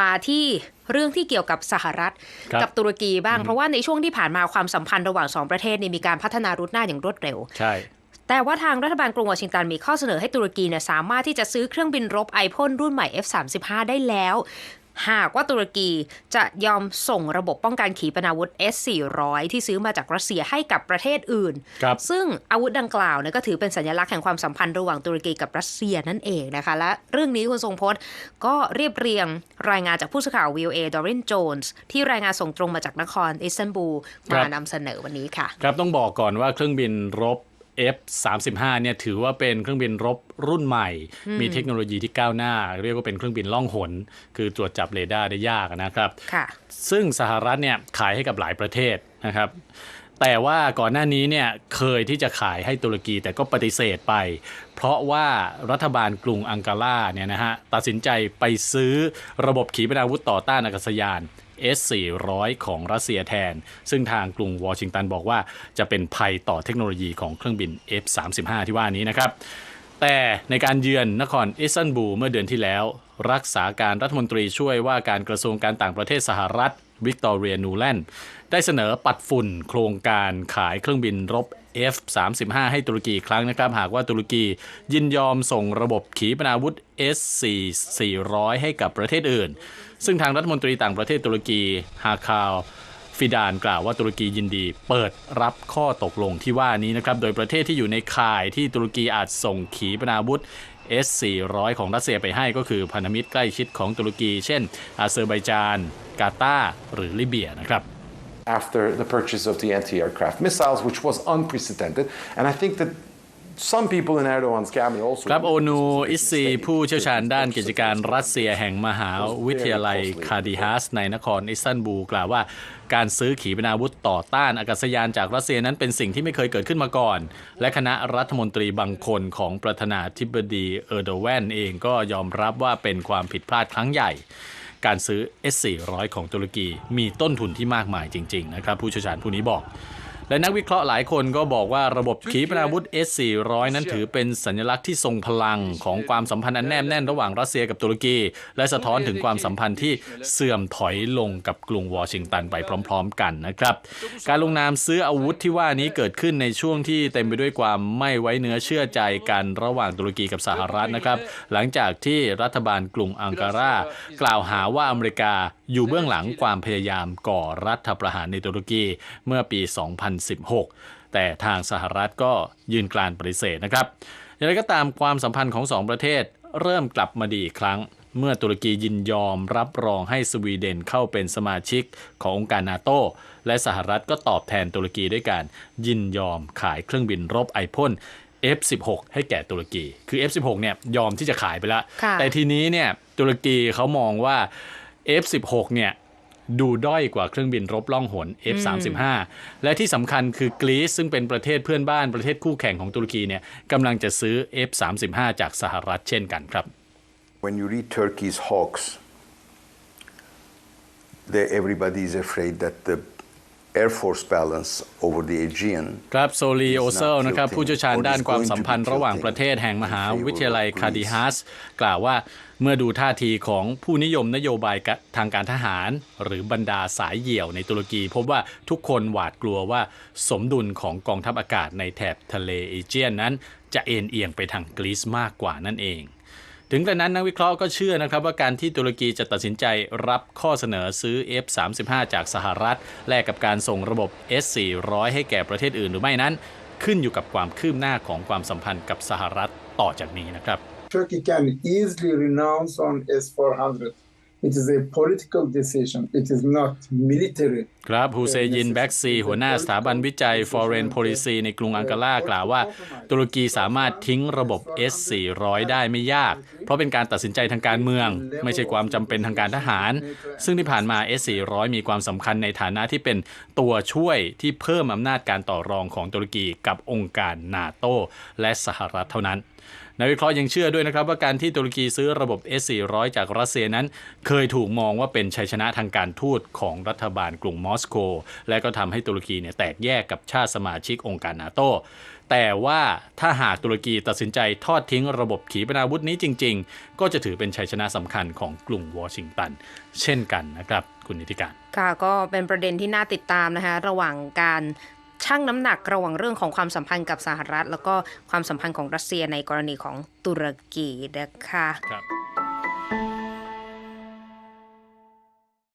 มาที่เรื่องที่เกี่ยวกับสหรัฐครับกับตุรกีบ้าง เพราะว่าในช่วงที่ผ่านมาความสัมพันธ์ระหว่างสองประเทศเนี่ยมีการพัฒนารุดหน้าอย่างรวดเร็ว ใช่ แต่ว่าทางรัฐบาลกรุงวอชิงตันมีข้อเสนอให้ตุรกีเนี่ยสามารถที่จะซื้อเครื่องบินรบไอพ่นรุ่นใหม่ F35 ได้แล้ว หากว่าตุรกีจะยอมส่งระบบป้องกันขีปนาวุธ S400 ที่ซื้อมาจากรัสเซียให้กับประเทศอื่นครับซึ่งอาวุธดังกล่าวเนี่ยก็ถือเป็นสัญลักษณ์แห่งความสัมพันธ์ระหว่างตุรกีกับรัสเซียนั่นเองนะคะ และเรื่องนี้คุณทรงพจน์ก็เรียบเรียงรายงานจากผู้สื่อข่าว VOA ดอรินโจนส์ที่รายงานส่งตรงมาจากนครอิสตันบูลครัมาบนำเสนอวันนี้ค่ะ ครับต้องบอกก่อนว่าเครื่องบินรบ F35 เนี่ยถือว่าเป็นเครื่องบินรบรุ่นใหม่ มีเทคโนโลยีที่ก้าวหน้า เรียกว่าเป็นเครื่องบินล่องหน คือตรวจจับเรดาร์ได้ยากนะครับค่ะซึ่งสหรัฐเนี่ยขายให้กับหลายประเทศนะครับ แต่ว่าก่อนหน้านี้เนี่ยเคยที่จะขายให้ตุรกีแต่ก็ปฏิเสธไป เพราะว่ารัฐบาลกรุงอังการาเนี่ยนะฮะตัดสินใจไปซื้อระบบขีปนาวุธต่อต้านอากาศยาน S400 ของรัสเซียแทน ซึ่งทางกรุงวอชิงตันบอกว่าจะเป็นภัยต่อเทคโนโลยีของเครื่องบิน F35 ที่ว่านี้นะครับ แต่ในการเยือนนครอิสตันบูลเมื่อเดือนที่แล้ว รักษาการรัฐมนตรีช่วยว่าการกระทรวงการต่างประเทศสหรัฐวิกตอเรียนูแลนด์ได้เสนอปัดฝุ่นโครงการขายเครื่องบินรบ F35 ให้ตุรกีอีกครั้งนะครับ หากว่าตุรกียินยอมส่งระบบขีปนาวุธ S400 ให้กับประเทศอื่น ซึ่งทางรัฐมนตรีต่างประเทศตุรกีฮาคาลฟิดานกล่าวว่าตุรกียินดี เปิดรับข้อตกลงที่ว่านี้นะครับ โดยประเทศที่อยู่ในข่ายที่ตุรกีอาจส่งขีปนาวุธ S400 ของรัสเซียไปให้ก็คือพันธมิตรใกล้ชิดของตุรกี เช่น อาเซอร์ไบจาน กาตาร์หรือลิเบียนะครับ after the purchase of the anti-aircraft missiles, which was unprecedented. And I think that some people in Erdogan's cabinet also ครับโอนูอิสซีผู้เชี่ยวชาญด้านกิจการรัสเซียแห่งมหาวิทยาลัยคาดิฮัสในนครอิสตันบูลกล่าวว่า การซื้อขีปนาวุธต่อต้านอากาศยานจากรัสเซียนั้นเป็นสิ่งที่ไม่เคยเกิดขึ้นมาก่อน และคณะรัฐมนตรีบางคนของประธานาธิบดีเออร์โดแวนเองก็ยอมรับว่าเป็นความผิดพลาดครั้งใหญ่ การซื้อ S400 ของตุรกีมีต้นทุนที่มากมายจริงๆนะครับผู้เชี่ยวชาญผู้นี้บอก และนักวิเคราะห์หลายคนก็บอกว่าระบบขีปนาวุธ S400 นั้นถือเป็นสัญลักษณ์ที่ทรงพลังของความสัมพันธ์อันแนบแน่นระหว่างรัสเซียกับตุรกี และสะท้อนถึงความสัมพันธ์ที่เสื่อมถอยลงกับกรุงวอชิงตันไปพร้อม ๆ กันนะครับ การลงนามซื้ออาวุธที่ว่านี้เกิดขึ้นในช่วงที่เต็มไปด้วยความไม่ไว้เนื้อเชื่อใจกันระหว่างตุรกีกับสหรัฐนะครับ หลังจากที่รัฐบาลกรุงอังการากล่าวหาว่าอเมริกา อยู่เบื้องหลังความพยายามก่อรัฐประหารในตุรกีเมื่อปี 2016 แต่ทางสหรัฐก็ยืนกรานปฏิเสธนะครับ อย่างไรก็ตามความสัมพันธ์ของสองประเทศเริ่มกลับมาดีอีกครั้ง เมื่อตุรกียินยอมรับรองให้สวีเดนเข้าเป็นสมาชิกขององค์การนาโตและสหรัฐก็ตอบแทนตุรกีด้วยการยินยอมขายเครื่องบินรบไอพ่น F16 ให้แก่ตุรกี คือ F16 เนี่ยยอมที่จะขายไปแล้วค่ะแต่ทีนี้เนี่ยตุรกีเขามองว่า F16 เนี่ยดูด้อยกว่าเครื่องบินรบล่องหน F35 และที่สำคัญคือกรีซซึ่งเป็นประเทศเพื่อนบ้านประเทศคู่แข่งของตุรกีเนี่ยกำลังจะซื้อ F35 จากสหรัฐเช่นกันครับ When you read Turkey's hawks, they, everybody is afraid that the ครับโซลีโอเซลนะครับผู้เชี่ยวชาญด้านความสัมพันธ์ระหว่างประเทศแห่งมหาวิทยาลัยคาดิฮัสกล่าวว่าเมื่อดูท่าทีของผู้นิยมนโยบายกะทางการทหาร หรือบรรดาสายเหี่ยวในตุรกี พบว่าทุกคนหวาดกลัวว่าสมดุลของกองทัพอากาศในแถบทะเลเอเจียนนั้น จะเอ็นเอียงไปทางกรีซมากกว่านั่นเอง ถึงกระนั้นนักวิเคราะห์ก็เชื่อนะครับว่าการที่ตุรกีจะตัดสินใจรับข้อเสนอซื้อ F35 จากสหรัฐ แลกกับการส่งระบบ S400 ให้แก่ประเทศอื่นหรือไม่นั้น ขึ้นอยู่กับความคืบหน้าของความสัมพันธ์กับสหรัฐต่อจากนี้นะครับ Turkey can easily renounce on S-400. It is a political decision. It is not military. ครับฮูเซยินแบ็กซีหัวหน้าสถาบันวิจัย Foreign Policy ในกรุงอังการากล่าวว่า ตุรกีสามารถทิ้งระบบ S400 ได้ไม่ยาก เพราะเป็นการตัดสินใจทางการเมือง ไม่ใช่ความจำเป็นทางการทหาร ซึ่งที่ผ่านมา S400 มีความสำคัญในฐานะที่เป็นตัวช่วยที่เพิ่มอำนาจการต่อรองของตุรกีกับองค์การนาโตและสหรัฐเท่านั้น นักวิเคราะห์ยังเชื่อด้วยนะครับว่าการที่ตุรกีซื้อระบบ S400 จากรัสเซียนั้น เคยถูกมองว่าเป็นชัยชนะทางการทูตของรัฐบาลกรุงมอสโก และก็ทำให้ตุรกีเนี่ยแตกแยกกับชาติสมาชิกองค์การนาโตแต่ว่าถ้าหากตุรกีตัดสินใจทอดทิ้งระบบขีปนาวุธนี้จริง ๆ ก็จะถือเป็นชัยชนะสำคัญของกรุงวอชิงตัน เช่นกันนะครับ คุณนิติการ ค่ะ ก็เป็นประเด็นที่น่าติดตามนะคะ ระหว่างการ ชั่งน้ำหนักระหว่างเรื่องของความสัมพันธ์กับสหรัฐ แล้วก็ความสัมพันธ์ของรัสเซียในกรณีของตุรกีนะคะครับ